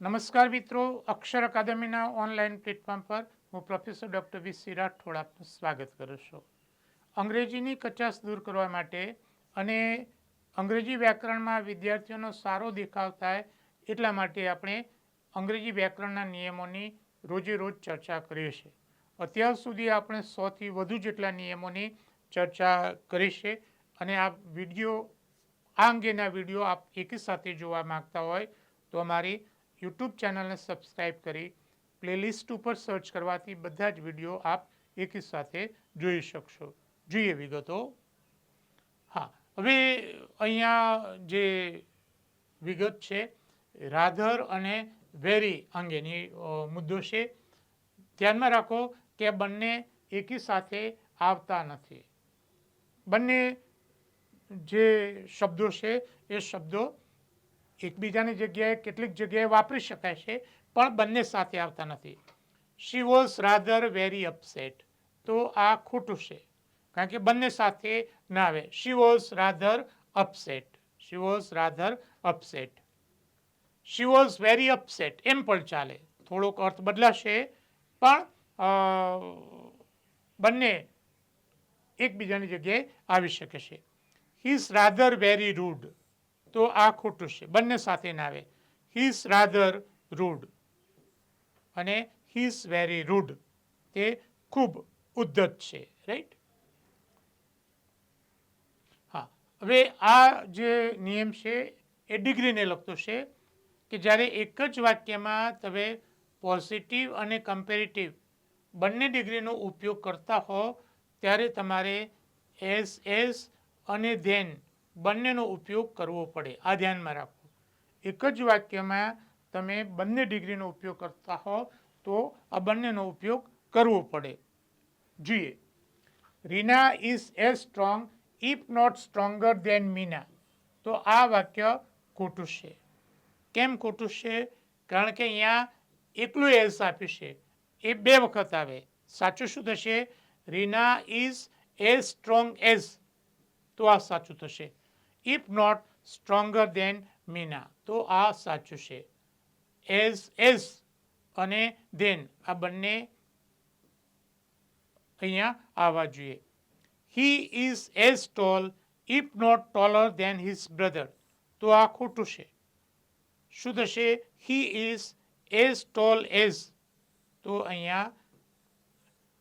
નમસ્કાર મિત્રો, અક્ષર અકાદમીના online platform પર હું professor doctor V C Rathod આપનું સ્વાગત કરું છું. અંગ્રેજીની કચાશ દૂર કરવા માટે અને અંગ્રેજી વ્યાકરણમાં વિદ્યાર્થીઓનો સારો દેખાવ થાય એટલા માટે આપણે અંગ્રેજી વ્યાકરણના નિયમોની રોજે રોજ ચર્ચા કરીએ છીએ. અત્યાર સુધી આપણે સોથી વધુ જેટલા નિયમોની ચર્ચા કરી છે અને આ વીડિયો, આ અંગેના વીડિયો આપ એકી સાથે જોવા માગતા હોય તો અમારી યુટ્યુબ ચેનલને સબસ્ક્રાઈબ કરી પ્લેલિસ્ટ ઉપર સર્ચ કરવાથી બધા જ વીડિયો આપ એકી સાથે જોઈ શકશો. જોઈએ વિગતો. હા, હવે અહીંયા જે વિગત છે, રાધર અને વેરી અંગેની મુદ્દો છે. ધ્યાનમાં રાખો કે બંને એકી સાથે આવતા નથી. બંને જે શબ્દો છે, એ શબ્દો એકબીજાની જગ્યાએ કેટલીક જગ્યાએ વાપરી શકાય છે પણ બંને સાથે આવતા નથી. She was rather very upset તો આ ખોટું છે કારણ કે બંને સાથે ના આવે. She was rather upset she was rather upset she was very upset એમ પણ ચાલે. થોડોક અર્થ બદલાશે પણ અ, બંને એકબીજાની જગ્યાએ આવી શકે છે. He is rather very rude તો આ ખોટું છે. બંને સાથે ના આવે. હિઝ રાધર રૂડ અને હિઝ વેરી રૂડ તે ખૂબ ઉદ્ધત છે. રાઈટ હા. હવે આ જે નિયમ છે એ ડિગ્રીને લગતો છે કે જ્યારે એક જ વાક્યમાં તમે પોઝિટિવ અને કમ્પેરેટિવ બંને ડિગ્રીનો ઉપયોગ કરતા હો, ત્યારે તમારે એસ એસ અને ધેન બંનેનો ઉપયોગ કરવો પડે. આ ધ્યાનમાં રાખો. એક જ વાક્યમાં તમે બંને ડિગ્રીનો ઉપયોગ કરતા હો તો આ બંનેનો ઉપયોગ કરવો પડે. જોઈએ. Reena is as strong, if not stronger than Meena. તો આ વાક્ય ખોટું છે. કેમ ખોટું છે? કારણ કે અહીંયા એકલું એઝ આપ્યું છે. એ બે વખત આવે. સાચું શું થશે? Reena is as strong as. તો આ સાચું થશે. If not stronger than Meena તો આ સાચું છે એઝ એઝ અને ધેન આ બંને અહીંયા આવવા જોઈએ he is as tall if not taller than his brother તો આ ખોટું છે શું થશે he is as tall as તો અહીંયા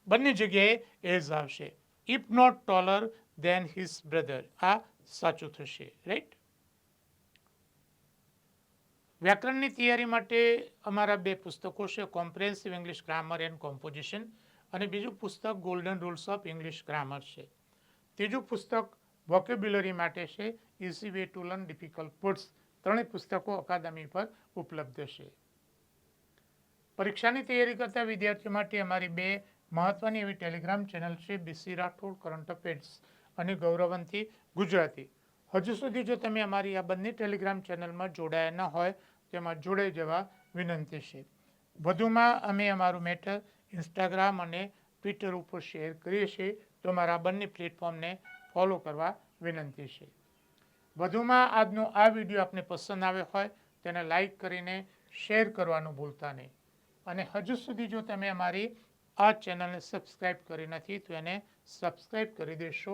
બંને જગ્યાએ એઝ આવશે if not taller than his brother આ સાચું થશે રાઈટ વ્યાકરણની તૈયારી માટે અમારા બે પુસ્તકો છે comprehensive English grammar and composition અને બીજું પુસ્તક golden rules of English grammar છે. ત્રીજું પુસ્તક વોકેબ્યુલરી માટે છે easy way to learn difficult words ત્રણેય પુસ્તકો અકાદમી પર ઉપલબ્ધ છે. પરીક્ષાની તૈયારી કરતા વિદ્યાર્થીઓ માટે અમારી બે મહત્વની એવી ટેલિગ્રામ ચેનલ છે બીસી રાઠોડ કરંટ અફેર્સ અને ગૌરવંતી ગુજરાતી. હજુ સુધી જો તમે અમારી આ બંને ટેલિગ્રામ ચેનલમાં જોડાયા ન હોય, તો એમાં જોડાઈ જવા વિનંતી છે. વધુમાં અમે અમારું મેટર ઇન્સ્ટાગ્રામ અને ટ્વિટર ઉપર શેર કરીએ છીએ, તો અમારા બંને પ્લેટફોર્મને ફોલો કરવા વિનંતી છે. વધુમાં આજનો આ વીડિયો આપને પસંદ આવ્યો હોય તેને લાઈક કરીને શેર કરવાનું ભૂલતા નહીં. અને હજુ સુધી જો તમે અમારી આ ચેનલને સબસ્ક્રાઈબ કરી નથી, તો એને સબસ્ક્રાઈબ કરી દેશો